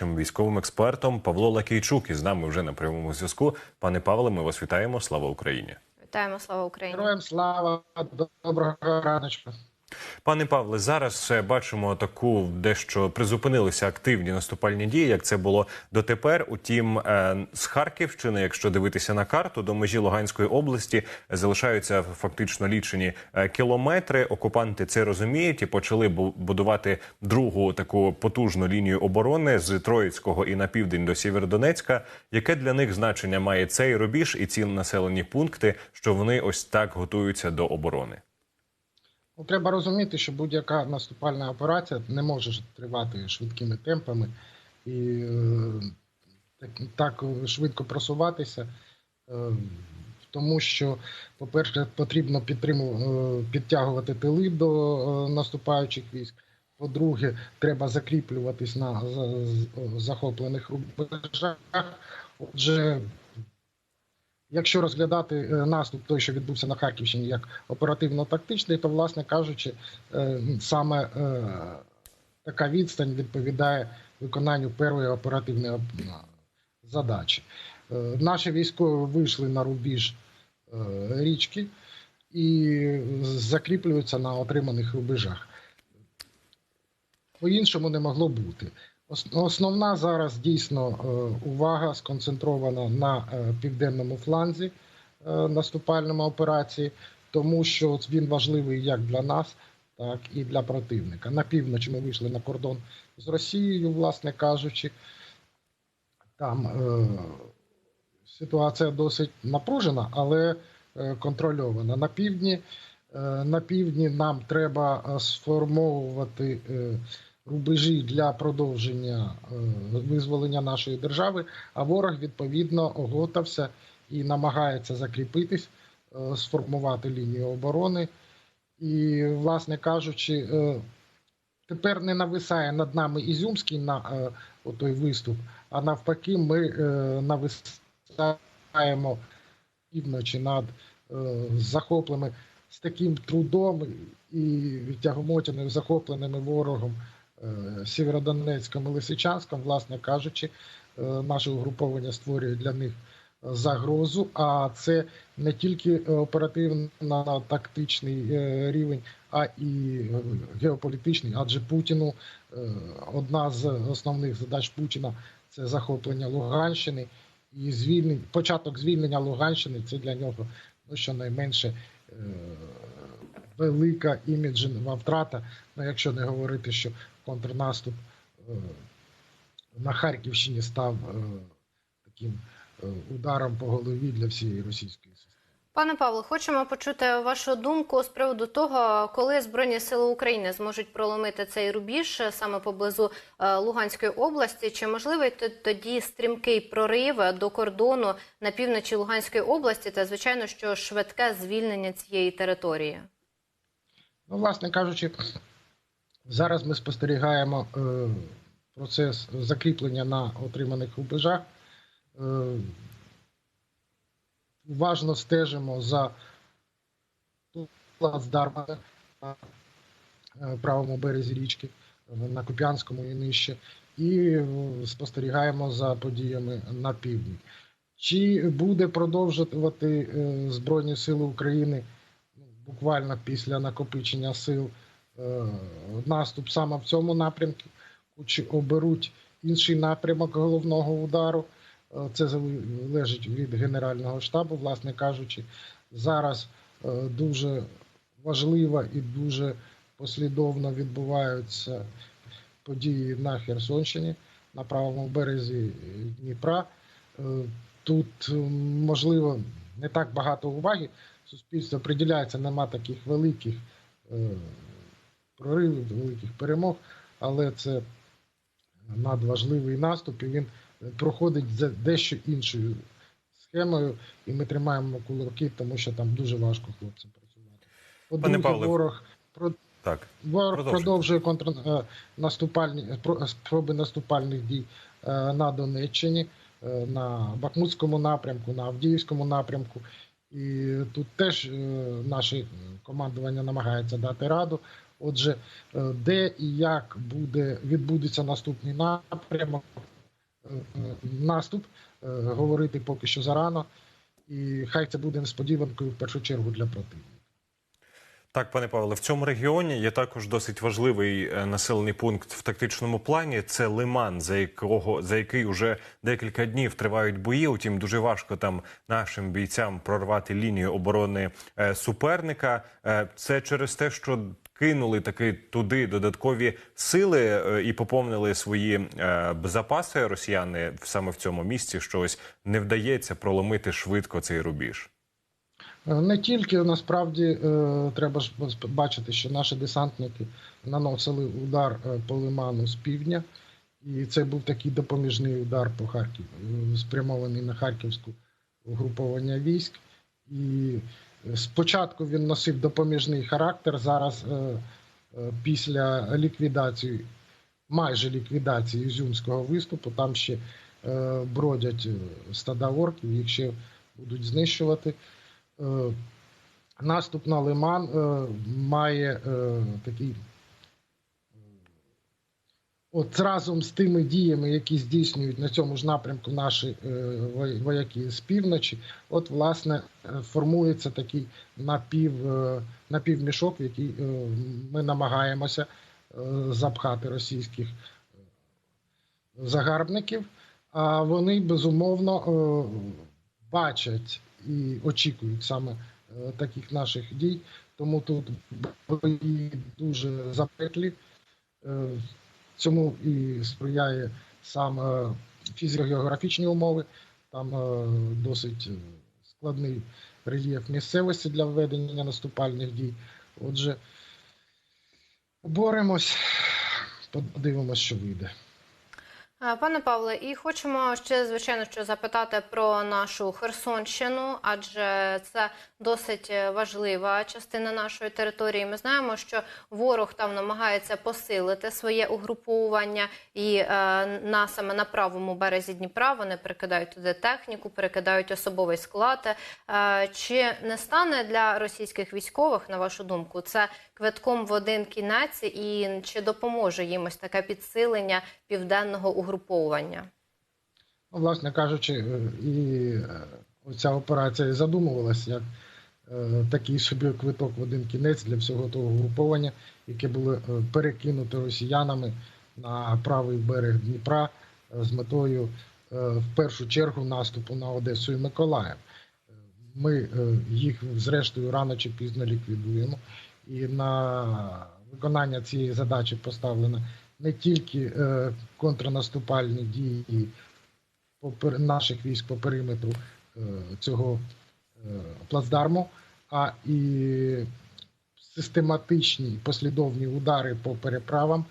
нашим військовим експертом Павло Лакійчук. І з нами вже на прямому зв'язку. Пане Павле, ми вас вітаємо. Слава Україні. Вітаємо, слава Україні. Героям слава, доброго раночку. Пане Павле, зараз бачимо таку дещо призупинилися активні наступальні дії, як це було дотепер. Утім, е, з Харківщини, якщо дивитися на карту, до межі Луганської області залишаються фактично лічені е, кілометри. Окупанти це розуміють і почали будувати другу таку потужну лінію оборони з Троїцького і на південь до Сєвєродонецька. Яке для них значення має цей рубіж і ці населені пункти, що вони ось так готуються до оборони? Ну, треба розуміти, що будь-яка наступальна операція не може тривати швидкими темпами і е, так, так швидко просуватися, е, тому що, по-перше, потрібно підтягувати тили до е, наступаючих військ. По-друге, треба закріплюватись на захоплених рубежах. Отже, Якщо розглядати е, наступ, той, що відбувся на Харківщині, як оперативно-тактичний, то, власне кажучи, е, саме е, така відстань відповідає виконанню першої оперативної задачі. Наші військові вийшли на рубіж річки і закріплюються на отриманих рубежах. По-іншому не могло бути. Ос- Основна зараз дійсно е, увага сконцентрована на е, південному фланзі е, наступальної операції, тому що він важливий як для нас, так і для противника. На півночі ми вийшли на кордон з Росією, власне кажучи. Там е, ситуація досить напружена, але контрольована. На півдні, е, на півдні нам треба сформовувати. Е, рубежі для продовження е, визволення нашої держави, а ворог відповідно оготався і намагається закріпитись, е, сформувати лінію оборони. І, власне кажучи, е, тепер не нависає над нами Ізюмський на той виступ, а навпаки, ми нависаємо півночі над захопленими з таким трудом і тягомотяною захопленими ворогом Сєвєродонецьком і Лисичанськом, власне кажучи, е, наше угруповання створює для них е, загрозу. А це не тільки е, рівень, а і е, геополітичний. Адже Путіну е, одна з основних задач Путіна це захоплення Луганщини і звільнення, початок звільнення Луганщини це для нього ну, щонайменше е, велика іміджева втрата. Ну, якщо не говорити, що контрнаступ е, на Харківщині став е, таким е, ударом по голові для всієї російської системи. Пане Павло, хочемо почути вашу думку з приводу того, коли Збройні Сили України зможуть проломити цей рубіж саме поблизу Луганської області. Чи можливий тоді стрімкий прорив до кордону на півночі Луганської області та, звичайно, що швидке звільнення цієї території? Ну, власне кажучи, зараз ми спостерігаємо е, процес закріплення на отриманих рубежах. Е, уважно стежимо за плацдармами на е, правому березі річки, на Куп'янському і нижче, і спостерігаємо за подіями на півдні. Чи буде продовжувати Збройні Сили України ну, буквально після накопичення сил наступ саме в цьому напрямку, чи оберуть інший напрямок головного удару? Е, Це залежить від Генерального штабу, власне кажучи. Зараз е, дуже важливо і дуже послідовно відбуваються події на Херсонщині, на правому березі Дніпра. Е, Тут е, можливо не так багато уваги. Суспільство приділяється, нема таких великих проривів, великих перемог, але це надважливий наступ, і він проходить за дещо іншою схемою, і ми тримаємо кулаки, тому що там дуже важко хлопцям працювати. По-друге, Павле, ворог про- Так. Ворог Продовжуйте. продовжує контр... е, спроби наступальних дій е, на Донеччині, е, на Бахмутському напрямку, на Авдіївському напрямку. І тут теж наше командування намагається дати раду. Отже, е, де і як буде відбудеться наступний напрямок, е, наступ. Е, Говорити поки що зарано. І хай це буде несподіванкою в першу чергу для противника. Так, пане Павле, в цьому регіоні є також досить важливий е, населений пункт в тактичному плані. Це Лиман, за якого за який уже декілька днів тривають бої. Утім, дуже важко там нашим бійцям прорвати лінію оборони е, суперника. Е, Це через те, що кинули таки туди додаткові сили і поповнили свої запаси росіяни саме в цьому місці. Що ось не вдається проломити швидко цей рубіж. Е, Не тільки насправді е, треба ж бачити, що наші десантники наносили удар е, по лиману з півдня, і це був такий допоміжний удар по Харків, спрямований на харківську угруповання військ. І спочатку він носив допоміжний характер. Зараз, після ліквідації, майже ліквідації Ізюмського виступу, там ще бродять стада орків, їх ще будуть знищувати. Е, Наступ на Лиман е, має е, такий. От разом з тими діями, які здійснюють на цьому ж напрямку наші вояки з півночі, от власне формується такий напів, напівмішок, в який ми намагаємося запхати російських загарбників. А вони безумовно бачать і очікують саме е, таких наших дій. Тому тут бої дуже запеклі. Е, Цьому і сприяє саме фізіогеографічні умови. Там е, досить складний рельєф місцевості для ведення наступальних дій. Отже, боремось, подивимось, що вийде. Пане Павле, і хочемо ще звичайно що запитати про нашу Херсонщину, адже це досить е, важлива частина нашої території. Ми знаємо, що ворог там намагається посилити своє угруповування, і е, на саме на правому березі Дніпра вони перекидають туди техніку, перекидають особовий склад. Е, чи не стане для російських військових, на вашу думку, це квитком в один кінець, і чи допоможе їм ось таке підсилення південного угруповування? Ну, власне кажучи, е, і е, оця операція і задумувалася як е, такий собі квиток в один кінець для всього того угруповання, яке було перекинуто росіянами на правий берег Дніпра з метою в першу чергу наступу на Одесу і Миколаїв. Ми їх зрештою рано чи пізно ліквідуємо, і на виконання цієї задачі поставлено не тільки е, контрнаступальні дії наших військ по периметру е, цього е, плацдарму, а і систематичні послідовні удари по переправам,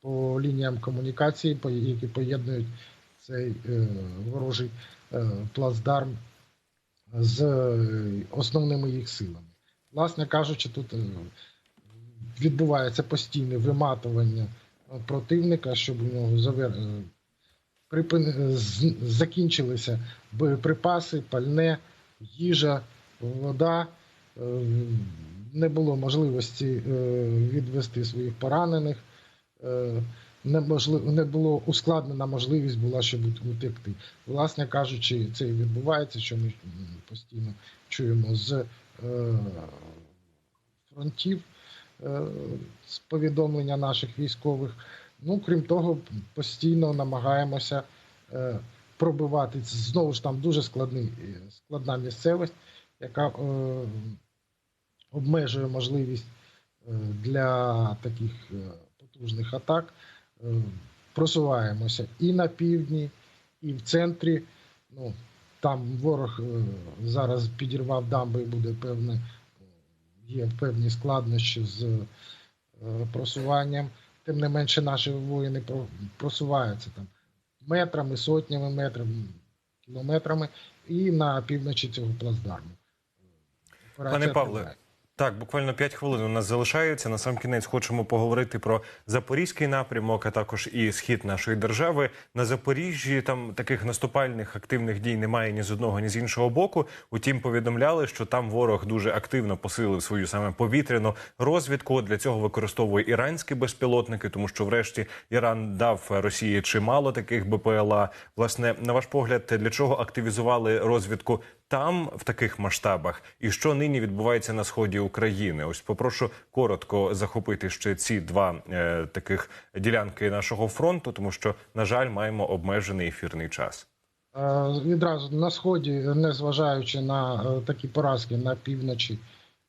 по лініям комунікації, які поєднують цей ворожий плацдарм з основними їх силами. Власне кажучи, тут е, відбувається постійне виматування е, противника, щоб у нього завер... е, припин... закінчилися боєприпаси, пальне, їжа, вода. Не було можливості відвести своїх поранених. Не було ускладнена можливість була, щоб утекти. Власне кажучи, це і відбувається, що ми постійно чуємо з фронтів е, з повідомлення наших військових. Ну, крім того, постійно намагаємося е, пробивати. Знову ж там дуже складний, е, складна місцевість, яка е, обмежує можливість е, для таких е, потужних атак. Е, просуваємося і на півдні, і в центрі. Ну, там ворог е, зараз підірвав дамби і буде певне, є певні складнощі з е, просуванням. Тим не менше, наші воїни просуваються там метрами, сотнями метрів, кілометрами і на півночі цього плацдарму. Пане Павле. Так, буквально 5 хвилин у нас залишається. На сам кінець хочемо поговорити про запорізький напрямок, а також і схід нашої держави. На Запоріжжі там таких наступальних активних дій немає ні з одного, ні з іншого боку. Утім, повідомляли, що там ворог дуже активно посилив свою саме повітряну розвідку. Для цього використовує іранські безпілотники, тому що, врешті, Іран дав Росії чимало таких БПЛА. Власне, на ваш погляд, для чого активізували розвідку там в таких масштабах, і що нині відбувається на сході України? Ось попрошу коротко захопити ще ці два е, таких ділянки нашого фронту, тому що на жаль, маємо обмежений ефірний час. Е, Відразу на сході, незважаючи на е, такі поразки на півночі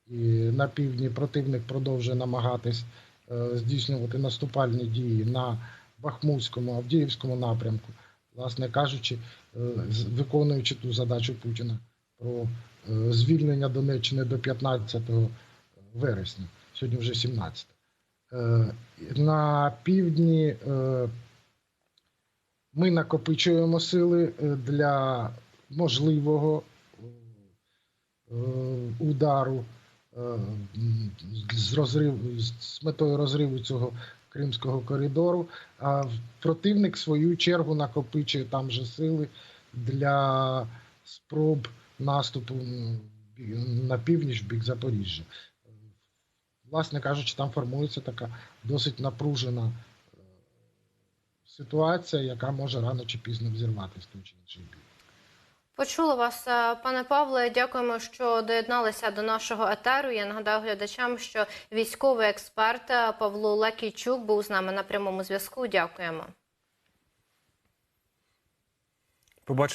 і на півдні, противник продовжує намагатись е, здійснювати наступальні дії на Бахмутському, Авдіївському напрямку, власне кажучи, е, виконуючи ту задачу Путіна про е, звільнення Донеччини до 15 вересня, сьогодні вже 17. Е, На півдні ми накопичуємо сили для можливого удару з розрив з метою розриву цього кримського коридору. А противник в свою чергу накопичує там же сили для спроб наступу на північ в бік Запоріжжя. Власне кажучи, там формується така досить напружена е, ситуація, яка може рано чи пізно взірватися в той чи інший бік. Почула вас, е, пане Павле. Дякуємо, що доєдналися до нашого етеру. Я нагадаю глядачам, що військовий експерт е, Павло Лакійчук був з нами на прямому зв'язку. Дякуємо. Побачимо.